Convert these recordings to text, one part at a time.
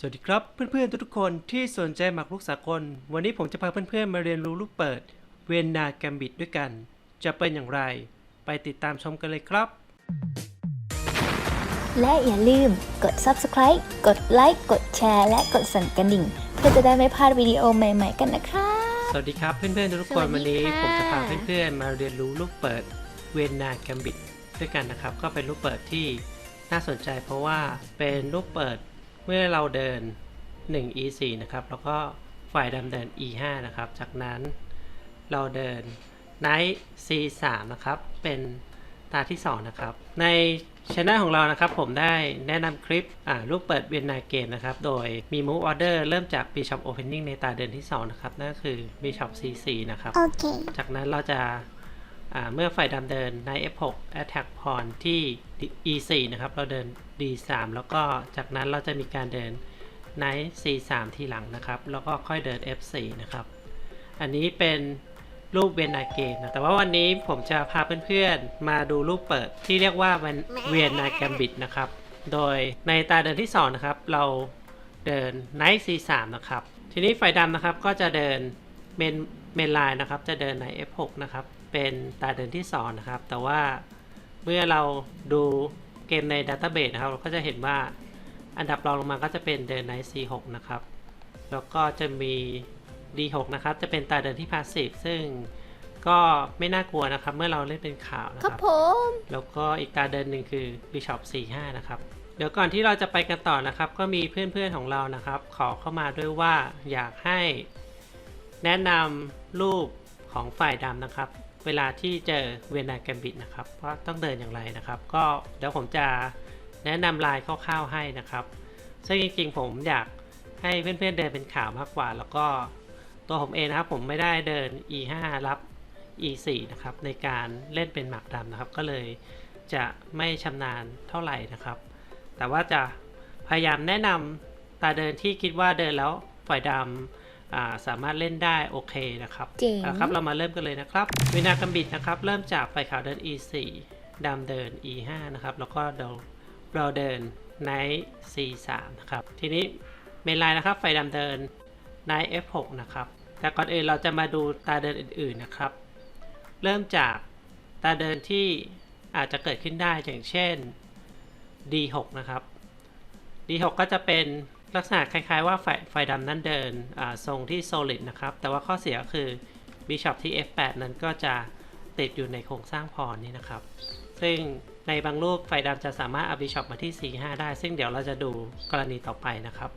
สวัสดีครับเพื่อนๆทุกๆคนที่สนใจหมากรุกสากล วันนี้ผมจะพาเพื่อนๆมาเรียนรู้ลูกเปิด เวียนนาแกมบิดด้วยกัน จะเป็นอย่างไร ไปติดตามชมกันเลยครับ และอย่าลืมกด subscribe กดไลค์กดแชร์และกดสั่นกระดิ่ง เพื่อจะได้ไม่พลาดวิดีโอใหม่ๆกันนะคะสวัสดีครับเพื่อนๆทุกๆคนสวัวันสดีนี้ค่ะผมจะพาเพื่อนๆมาเรียนรู้ลูกเปิด เวียนนาแกมบิดด้วยกันนะครับ ก็เป็นลูกเปิดที่น่าสนใจเพราะว่าเป็นลูกเปิด เมื่อเราเดิน 1 e4 นะครับ แล้วก็ฝ่ายดำเดิน e5 นะครับ จากนั้นเราเดิน knight c3 นะครับ เป็นตาที่ 2 นะครับ ในช anel ของเรานะครับ ผมได้แนะนำคลิปอ่าลูกเปิดเวียนนาเกมนะครับ โดยมี move order เริ่มจาก bishop opening ในตาเดินที่ 2 นะครับ นั่นก็คือ bishop c4 นะครับโอเคจากนั้นเราจะอ่า เมื่อฝ่ายดำเดินใน f6 attack pawn ที่ e4 นะครับ เราเดิน d3 แล้วก็จากนั้นเราจะมีการเดิน knight c3 ทีหลังนะครับ แล้วก็ค่อยเดิน f4 นะครับ อันนี้เป็นรูปเวียนนาเกมนะแต่ว่าวันนี้ผมจะพาเพื่อนๆ มาดูรูปเปิดที่เรียกว่าเวียนนาแกมบิดนะครับ โดยในตาเดินที่ 2 นะครับ เราเดิน knight c3 นะครับ ทีนี้ฝ่ายดำนะครับก็จะเดินเมนเมนไลน์นะครับ จะเดินใน f6 นะครับ เป็นตาเดินที่ 2 นะครับ แต่ว่าเมื่อเราดูเกมในดัตเตอร์เบสนะครับ เราก็จะเห็นว่าอันดับรองลงมาก็จะเป็นเดิน knight c6 นะครับ แล้วก็จะมี d6 นะครับ จะเป็นตาเดินที่พาสซีฟซึ่งก็ไม่น่ากลัวนะครับ เมื่อเราเล่นเป็นข่าวนะคครัรับบผม แล้วก็อีกตาเดินหนึ่งคือ bishop 4 5นะครับ เดี๋ยวก่อนที่เราจะไปกันต่อนะครับ ก็มีเพื่อนๆของเรานะครับ ขอเข้ามาด้วยว่าอยากให้ แนะนำรูปของฝ่ายดำนะครับ เวลาที่เจอเวนาแกมบิดนะครับว่าต้องเดินอย่างไรนะครับ ก็เดี๋ยวผมจะแนะนำลายคร่าวๆให้นะครับ ซึ่งจริงๆผมอยากให้เพื่อนๆเดินเป็นขาวมากกว่า แล้วก็ตัวผมเองนะครับผมไม่ได้เดิน e5 รับ e4 นะครับในการเล่นเป็นหมากดำนะครับ ก็เลยจะไม่ชำนาญเท่าไหร่นะครับ แต่ว่าจะพยายามแนะนำตาเดินที่คิดว่าเดินแล้วฝ่ายดำ สามารถเล่นได้โอเคนะครับเจ๋งเอาละครับ เรามาเริ่มกันเลยนะครับ วินากัมบิดนะครับ เริ่มจากฝ่ายขาวเดิน e4 ดำเดิน e5 นะครับ แล้วก็เราเราเดิน knight c3 นะครับ ทีนี้เมนไลน์นะครับฝ่ายดำเดิน knight f6 นะครับ แต่ก่อนอื่นเราจะมาดูตาเดินอื่นๆนะครับ เริ่มจากตาเดินที่อาจจะเกิดขึ้นได้อย่างเช่น d6 นะครับ d6 ก็จะเป็น ลักษณะคล้ายๆว่าฝ่ายฝ่ายดำนั้นเดินทรงที่ solid นะครับ แต่ว่าข้อเสียคือ bishop ที่ f8 นั้นก็จะติดอยู่ในโครงสร้างพรนี้นะครับ ซึ่งในบางรูปฝ่ายดำจะสามารถเอา bishop มาที่ c5 ได้ ซึ่งเดี๋ยวเราจะดูกรณีต่อไปนะครับ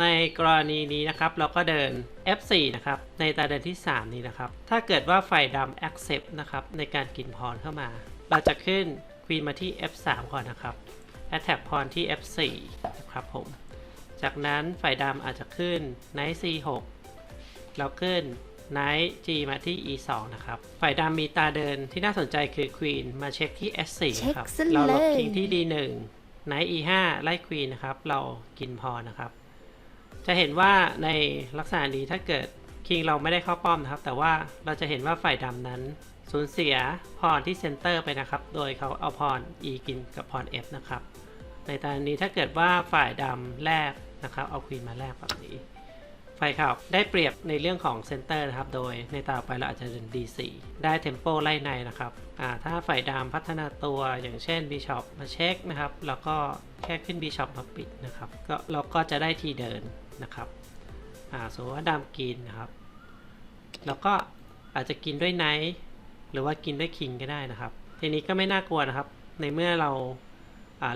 ในกรณีนี้นะครับ เราก็เดิน f4 นะครับ ในตาเดินที่ 3 นี้นะครับ ถ้าเกิดว่าฝ่ายดำ accept นะครับ ในการกินพรเข้ามา เราจะขึ้น queen มาที่ f3 ก่อนนะครับ attack พรที่ f4 นะครับผม จากนั้นฝ่ายดำอาจจะขึ้น knight c6 แล้วขึ้น knight g มาที่ e2 นะครับ ฝ่ายดำมีตาเดินที่น่าสนใจคือ queen มาเช็คที่ s4 เช็คนะครับซะเราหลบเลยคิงที่ d1 knight e5 ไล่ queen นะครับ เรากินพรนะครับ จะเห็นว่าในลักษณะนี้ถ้าเกิดคิงเราไม่ได้เข้าป้อมนะครับ แต่ว่าเราจะเห็นว่าฝ่ายดำนั้นสูญเสียพรที่เซนเตอร์ไปนะครับ โดยเขาเอาพร e กินกับพร f นะครับ ในตอนนี้ถ้าเกิดว่าฝ่ายดำแลก นะครับ เอาควีนมาแลกแบบนี้ฝ่ายขาวได้เปรียบในเรื่องของเซนเตอร์นะครับ โดยในตาไปเราอาจจะเดิน d4 ได้เทมโปไล่ในนะครับอ่าถ้าฝ่ายดำพัฒนาตัวอย่างเช่นบิชอปมาเช็คนะครับ แล้วก็แค่ขึ้นบิชอปมาปิดนะครับก็เราก็จะได้ทีเดินนะครับอ่าสมมติว่าดำกินนะครับ แล้วก็อาจจะกินด้วยไนท์หรือว่ากินด้วยคิงก็ได้นะครับ ทีนี้ก็ไม่น่ากลัวนะครับ ในเมื่อเรา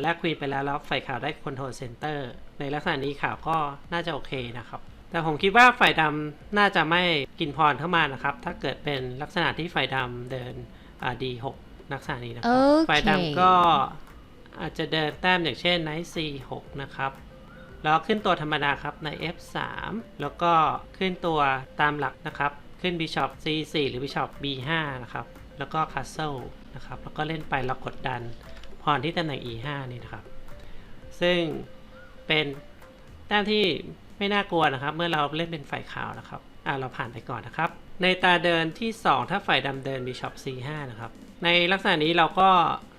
แลกควีนไปแล้วแล้วฝ่ายขาวได้คอนโทรลเซนเตอร์ในลักษณะนี้ขาวก็น่าจะโอเคนะครับ แต่ผมคิดว่าฝ่ายดำน่าจะไม่กินพรเข้ามานะครับ ถ้าเกิดเป็นลักษณะที่ฝ่ายดำเดินอ่า D6 ลักษณะนี้นะคโอรับเคฝ่ายดำก็อาจจะเดินแต้มอย่างเช่น knight c6 นะครับแล้วขึ้นตัวธรรมดาครับใน f3 แล้วก็ขึ้นตัวตามหลักนะครับ ขึ้น bishop c4 หรือ bishop b5 นะครับ แล้วก็ castle นะครับ แล้วก็เล่นไปแล้วกดดัน พรที่ตำแหน่ง e5 นี่นะครับ ซึ่งเป็นแต้มที่ไม่น่ากลัวนะครับ เมื่อเราเล่นเป็นฝ่ายขาวนะครับอ่าเราผ่านไปก่อนนะครับ ในตาเดินที่ 2 ถ้าฝ่ายดำเดินบิช OP c5 นะครับ ในลักษณะนี้เราก็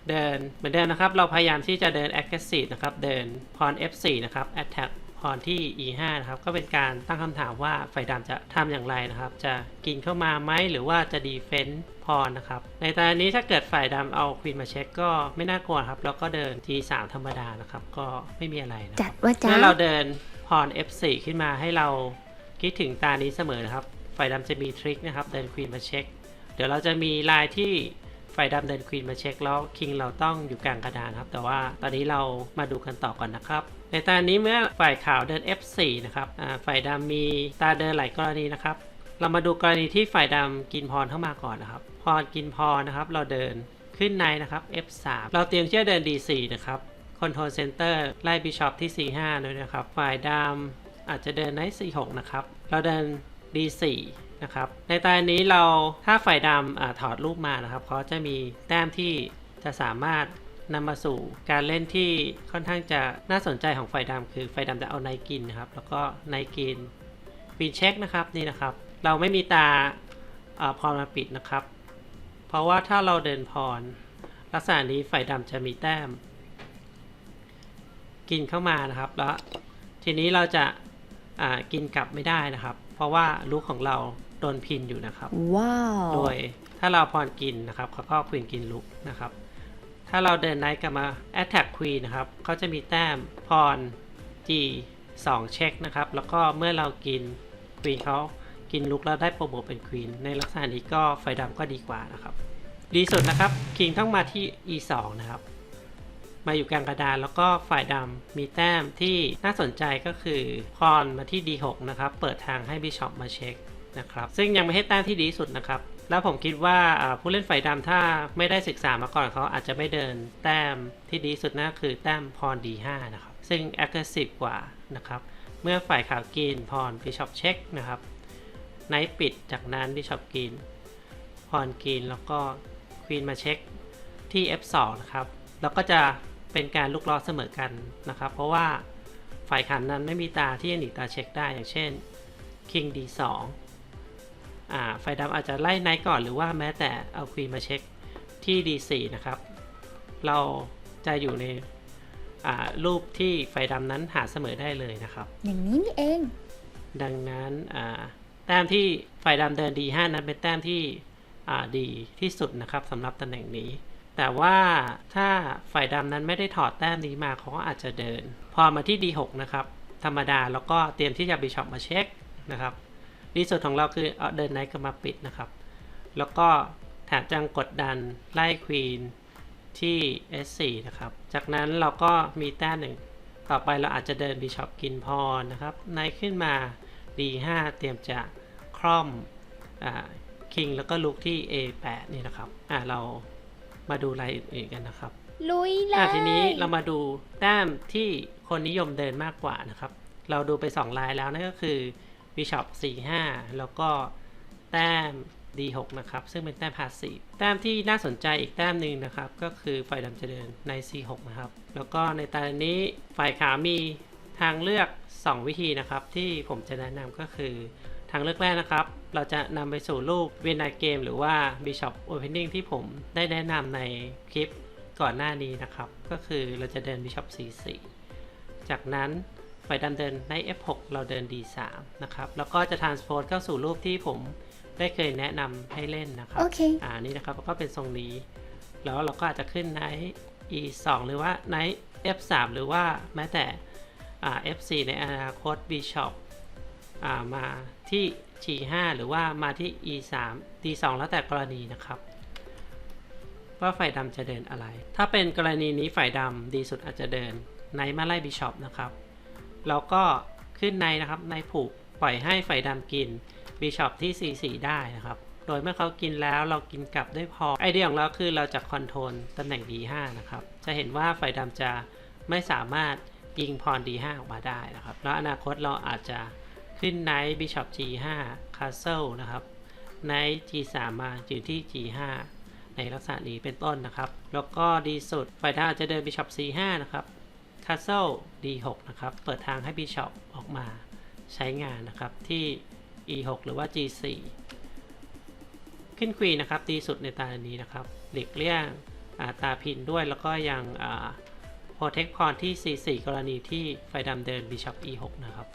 เดินเหมือนเดิมนะครับ เราพยายามที่จะเดิน aggressive นะครับ เดินพร f4 นะครับ attack พพรที่ e5 นะครับ ก็เป็นการตั้งคำถามว่าฝ่ายดำจะทำอย่างไรนะครับ จะกินเข้ามาไหมหรือว่าจะดีเฟนต์พรนะครับ ในตอนนี้ถ้าเกิดฝ่ายดำเอาควีนมาเช็คก็ไม่น่ากลัวครับ แล้วก็เดิน g3 ธรรมดานะครับ ก็ไม่มีอะไรนะคจัรัดบว่าจ้าเมื่อเราเดินพร f4 ขึ้นมาให้เราคิดถึงตานี้เสมอนะครับ ฝ่ายดำจะมีทริคนะครับ เดินควีนมาเช็ค เดี๋ยวเราจะมีลายที่ฝ่าย ดำเดินควีนมาเช็คแล้วคิงเราต้องอยู่กลางกระดานครับ แต่ว่าตอนนี้เรามาดูกันต่อก่อนนะครับ ในตอนนี้เมื่อฝ่ายขาวเดิน f4 นะครับฝ่ายดำมีตาเดินหลายกรณีนะครับ เรามาดูกรณีที่ฝ่ายดำกินพรเข้ามาก่อนนะครับพรกินพรนะครับ เราเดินขึ้นในนะครับ f3 เราเตรียมที่จะเดิน d4 นะครับ Control Center ไล่บิชอปที่ c5 ด้วยนะครับ ฝ่ายดำอาจจะเดินใน c6 นะครับ เราเดิน d4 นะครับ ในตอนนี้เราถ้าฝ่ายดำอถอดรูปมานะครับเขาจะมีแต้มที่จะสามารถนำมาสู่การเล่นที่ค่อนข้างจะน่าสนใจของฝ่ายดำคือฝ่ายดำจะเอาไนกินนะครับ แล้วก็ไนกินปีนเช็คนะครับนี่นะครับ เราไม่มีตาอพรมาปิดนะครับ เพราะว่าถ้าเราเดินพร ลักษณะนี้ฝ่ายดำจะมีแต้ม กินเข้ามานะครับ แล้วทีนี้เราจะกินกลับไม่ได้นะครับ ราะว่าลูกของเราโดนพินอยู่นะครับ ว้าว โดยถ้าเราพรกินนะครับเขาก็ควีนกินลุกนะครับ ถ้าเราเดินไนท์กลับมา attack queen นะครับเขาจะมีแต้มพร g 2เช็คนะครับ แล้วก็เมื่อเรากินควีนเขากินลุกแล้วได้โปรโมทเป็นควีนในลักษณะนี้ก็ไฟดำก็ดีกว่านะครับ ดีสุดนะครับคิงต้องมาที่ e 2 นะครับ มาอยู่กลางกระดานแล้วก็ฝ่ายดำมีแต้มที่น่าสนใจก็คือพรมาที่ d6 นะครับ เปิดทางให้บิชอปมาเช็คนะครับ ซึ่งยังไม่ให้แต้มที่ดีที่สุดนะครับ แล้วผมคิดว่าผู้เล่นฝ่ายดำถ้าไม่ได้ศึกษามาก่อนเขาอาจจะไม่เดินแต้มที่ดีสุดนั่นคือแต้มพร d5 นะครับ ซึ่ง aggressive กว่านะครับ เมื่อฝ่ายขาวกินพรบิชอปเช็คนะครับไนท์ปิดจากนั้นบิชอปกินพรกินแล้วก็ควีนมาเช็คที่ f2 นะครับ แล้วก็จะ เป็นการลุกล้อเสมอกันนะครับ เพราะว่าฝ่ายขันนั้นไม่มีตาที่จะหนีตาเช็คได้อย่างเช่น King D2 อ่าฝ่ายดำอาจจะไล่ไนท์ก่อนหรือว่าแม้แต่เอาควีนมาเช็คที่ D4 นะครับ เราจะอยู่ในอ่ารูปที่ฝ่ายดำนั้นหาเสมอได้เลยนะครับ อย่างนี้นี่เอง ดังนั้นอ่าแต้มที่ฝ่ายดำเดิน D5 นั้นเป็นแต้มที่อ่าดีที่สุดนะครับสำหรับตำแหน่งนี้ แต่ว่าถ้าฝ่ายดำนั้นไม่ได้ถอดแต้มนี้มาเขาก็อาจจะเดิน พอมาที่ D6 นะครับ ธรรมดาแล้วก็เตรียมที่จะบิชอปมาเช็คนะครับดีสุดของเราคือเอาเดินไนท์ก็มาปิดนะครับ แล้วก็แถมจังกดดันไล่ควีนที่ S4 นะครับ จากนั้นเราก็มีแต้มหนึ่ง ต่อไปเราอาจจะเดินบิชอปกินพรนะครับไนท์ขึ้นมา D5 เตรียมจะคร่อมคิงแล้วก็ลุกที่ A8 นี่นะครับ อ่าเรา มาดูรายอื่นๆกันนะครับ ลุยเลอะยทีนี้เรามาดูแต้มที่คนนิยมเดินมากกว่านะครับ เราดูไป 2 ลายแล้วนั่นก็คือ Bishop 4 5 แล้วก็แต้ม D6 นะครับ ซึ่งเป็นแต้มพาสซีฟแต้มที่น่าสนใจอีกแต้มหนึ่งนะครับ ก็คือฝ่ายดำจะเดินใน C6 นะครับ แล้วก็ในตอนนี้ฝ่ายขาวมีทางเลือก 2 วิธีนะครับ ที่ผมจะแนะนำก็คือ ทางเลือกแรกนะครับ เราจะนำไปสู่รูปเวียนนาเกมหรือว่า Bishop Opening ที่ผมได้แนะนำในคลิปก่อนหน้านี้นะครับ ก็คือเราจะเดิน Bishop C4 จากนั้นฝ่ายดำเดินใน F6 เราเดิน D3 นะครับ แล้วก็จะ transpose เข้าสู่รูปที่ผมได้เคยแนะนำให้เล่นนะครับ โอเค อ่า นี่นะครับก็เป็นทรงนี้ แล้วเราก็อาจจะขึ้นใน e2 หรือว่าใน f3 หรือว่าแม้แต่ อ่า f4 ในอนาคต bishop อ่ามา ที่ g5 หรือว่ามาที่ e3 d2 แล้วแต่กรณีนะครับ ว่าฝ่ายดำจะเดินอะไร ถ้าเป็นกรณีนี้ฝ่ายดำดีสุดอาจจะเดินในมาไล่บิชอปนะครับแล้วก็ขึ้นในนะครับในผูกปล่อยให้ฝ่ายดำกินบิชอปที่ c4 ได้นะครับ โดยเมื่อเขากินแล้วเรากินกลับด้วยพอ ไอเดียของเราคือเราจะคอนโทรลตำแหน่ง d5 นะครับ จะเห็นว่าฝ่ายดำจะไม่สามารถยิงพร d5 ออกมาได้นะครับ แล้วอนาคตเราอาจจะ ขึ้นไนท์บิชอป g5 castle นะครับไนท์ g3 มาอยู่ที่ g5 ในลักษณะนี้เป็นต้นนะครับ แล้วก็ดีสุดฝ่ายดำอาจะเดินบิชอป c5 นะครับ castle d6 นะครับ เปิดทางให้บิชอปออกมาใช้งานนะครับที่ e6 หรือว่า g4 ขึ้นควีนนะครับดีสุดในตานี้นะครับหลีกเลี่ยงาตาพินด้วยแล้วก็ยังอ่าพ protect pawn ที่ c4 กรณีที่ไฟดำเดิน bishop e6 นะครับ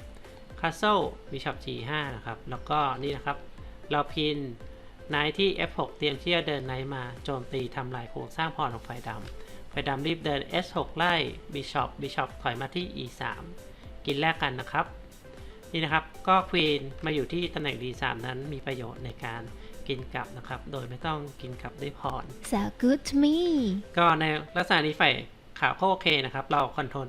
castle bishop g5 นะครับ แล้วก็นี่นะครับ เราพินไนท์ที่ f6 เตรียมที่จะเดินไนท์มาโจมตีทำลายโครงสร้างพรของไฟดำไฟดำรีบเดิน s6 ไล่ bishop bishop ถอยมาที่ e3 กินแลกกันนะครับ นี่นะครับก็ควีนมาอยู่ที่ตำแหน่ง d3 นั้นมีประโยชน์ในการกินกลับนะครับ โดยไม่ต้องกินกลับด้วยพร so good to me ก็ในลักษณะนี้ฝ่ายขาวก็โอเคนะครับ เราคอนโทรล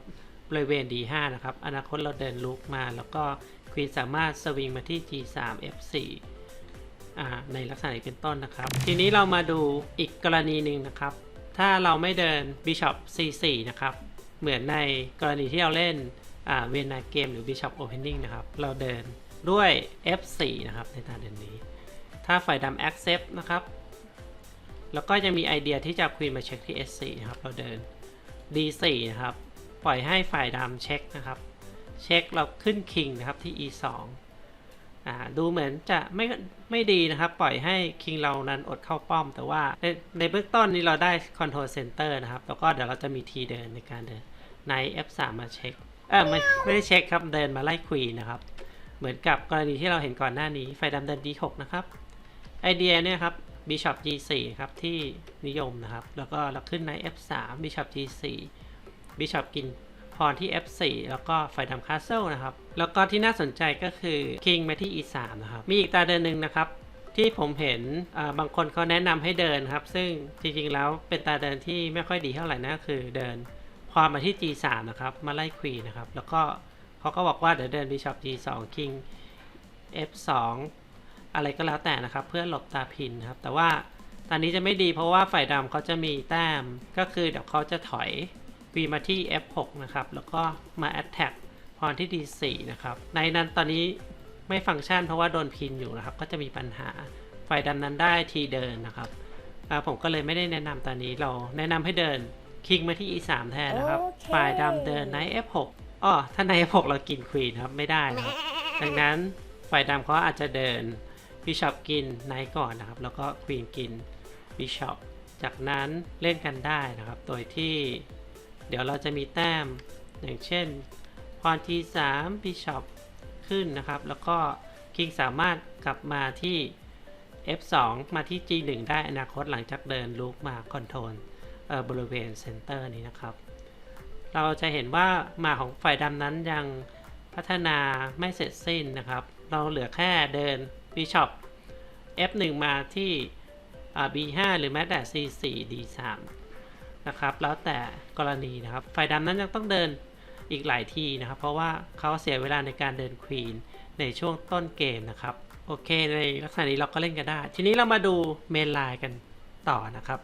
บริเวณ D5 นะครับ อนาคตเราเดินลุกมา แล้วก็ควีนสามารถสวิงมาที่ G3 F4 อ่ในลักษณะนี้เป็นต้นนะครับ ทีนี้เรามาดูอีกกรณีหนึ่งนะครับ ถ้าเราไม่เดิน Bishop C4 นะครับ เหมือนในกรณีที่เราเล่นเวนนาเกมหรือ Bishop Opening นะครับ เราเดินด้วย F4 นะครับในตาเดินนี้ ถ้าฝ่ายดำ accept นะครับ แล้วก็จะมีไอเดียที่จะควีนมาเช็คที่ S4 นะครับ เราเดิน D4 นะครับ ล่อยให้ฝ่ายดำเช็คนะครับ เช็คเราขึ้น King นะครับที่ E2 อ่าดูเหมือนจะไม่ไม่ดีนะครับ ปล่อยให้ King เรานั้นอดเข้าป้อม แต่ว่าในในเบื้องต้นนี้เราได้ Control Center นะครับ แล้วก็เดี๋ยวเราจะมีทีเดินในการเดินใน F3 มาเช็คเออไม่ไม่ได้เช็คครับเดินมาไล่ควีนนะครับ เหมือนกับกรณีที่เราเห็นก่อนหน้านี้ไฟดำเดิน D6 นะครับไอเดียเนี่ยครับ Bishop G4 ครับที่นิยมนะครับ แล้วก็เราขึ้นใน F3 Bishop G4 Bishop กินพรที่ F4 แล้วก็ไฟดำ Castle นะครับ แล้วก็ที่น่าสนใจก็คือ King มาที่ E3 นะครับ มีอีกตาเดินหนึ่งนะครับ ที่ผมเห็นบางคนเขาแนะนำให้เดินครับ ซึ่งจริงๆแล้วเป็นตาเดินที่ไม่ค่อยดีเท่าไหร่นะคือเดินพรมาที่ G3 นะครับ มาไล่ควีนนะครับ แล้วก็เขาก็บอกว่าเดี๋ยวเดิน Bishop G2 King F2 อะไรก็แล้วแต่นะครับ เพื่อหลบตาพินนะครับ แต่ว่าตอนนี้จะไม่ดีเพราะว่าฝ่ายดำเขาจะมีแต้มก็คือเดี๋ยวเขาจะถอย V มาที่ F6 นะครับ แล้วก็มา Attack พรที่ D4 นะครับ ในนั้นตอนนี้ไม่ฟังก์ชันเพราะว่าโดนพินอยู่นะครับ ก็จะมีปัญหาฝ่ายดำนั้นได้ทีเดินนะครับอ่าผมก็เลยไม่ได้แนะนำตอนนี้เราแนะนำให้เดินคิงมาที่ E3 แทนนะครับโอเคฝ่ายดำเดินใน F6 อ้อถ้าใน F6 เรากินควีนครับ ไม่ได้นะครับ ดังนั้นฝ่ายดำเขาอาจจะเดินบิชอปกินไนท์ก่อนนะครับ แล้วก็ควีนกินบิชอปจากนั้นเล่นกันได้นะครับ โดยที่ เดี๋ยวเราจะมีแต้ม อย่างเช่นพรที3บิชอปขึ้นนะครับ แล้วก็คิงสามารถกลับมาที่ F2 มาที่ G1 ได้อนาคตหลังจากเดินลุกมาคอนโทรลบริเวณเซนเตอร์นี้นะครับ เราจะเห็นว่าหมาของฝ่ายดำนั้นยังพัฒนาไม่เสร็จสิ้นนะครับ เราเหลือแค่เดิน Bishop F1 มาที่อ่า B5 หรือแม้แต่ C4 D3 นะครับ แล้วแต่กรณีนะครับ ฝ่ายดำนั้นยังต้องเดินอีกหลายทีนะครับ เพราะว่าเขาเสียเวลาในการเดินควีนในช่วงต้นเกมนะครับ โอเคในลักษณะนี้เราก็เล่นกันได้ ทีนี้เรามาดูเมนไลน์กันต่อนะครับ